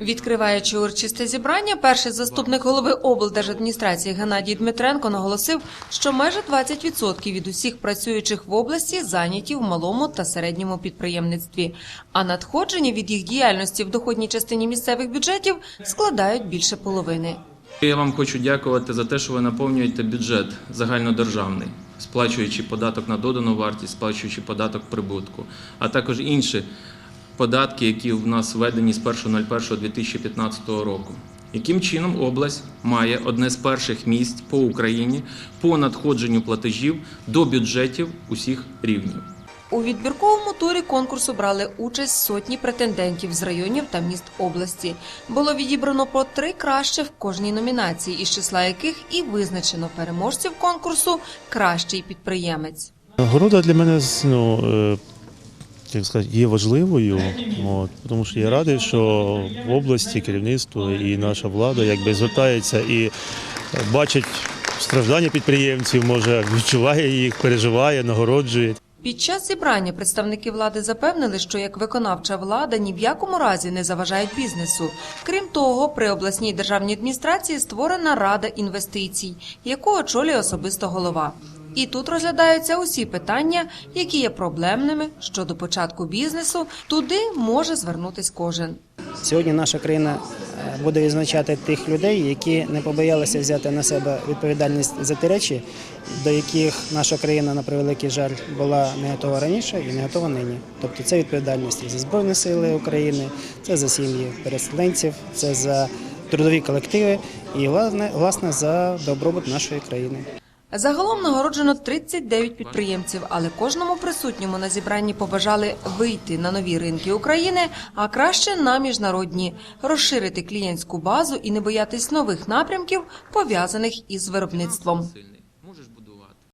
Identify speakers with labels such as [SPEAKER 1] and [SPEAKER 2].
[SPEAKER 1] Відкриваючи урочисте зібрання, перший заступник голови облдержадміністрації Геннадій Дмитренко наголосив, що майже 20% від усіх працюючих в області зайняті в малому та середньому підприємництві, а надходження від їх діяльності в доходній частині місцевих бюджетів складають більше половини.
[SPEAKER 2] Я вам хочу дякувати за те, що ви наповнюєте бюджет загальнодержавний, сплачуючи податок на додану вартість, сплачуючи податок прибутку, а також інші податки, які в нас введені з 1.01.2015 року. Яким чином область має одне з перших місць по Україні по надходженню платежів до бюджетів усіх рівнів?
[SPEAKER 1] У відбірковому турі конкурсу брали участь сотні претендентів з районів та міст області. Було відібрано по три краще в кожній номінації, із числа яких і визначено переможців конкурсу Кращий підприємець.
[SPEAKER 3] Нагорода для мене ну, е, як сказати, є важливою, от, тому що я радий, що в області керівництво і наша влада якби звертається і бачить страждання підприємців, може відчуває їх, переживає, нагороджує.
[SPEAKER 1] Під час зібрання представники влади запевнили, що як виконавча влада ні в якому разі не заважають бізнесу. Крім того, при обласній державній адміністрації створена рада інвестицій, яку очолює особисто голова. І тут розглядаються усі питання, які є проблемними щодо початку бізнесу. Туди може звернутись кожен.
[SPEAKER 4] Сьогодні наша країна е, буде відзначати тих людей, які не побоялися взяти на себе відповідальність за ті речі, до яких наша країна, на превеликий жаль, була не готова раніше і не готова нині. Тобто це відповідальність за Збройні Сили України, це за сім'ї переселенців, це за трудові колективи і власне, власне за добробут нашої країни.
[SPEAKER 1] Загалом нагороджено 39 підприємців, але кожному присутньому на зібранні побажали вийти на нові ринки України, а краще на міжнародні, розширити клієнтську базу і не боятись нових напрямків, пов'язаних із виробництвом.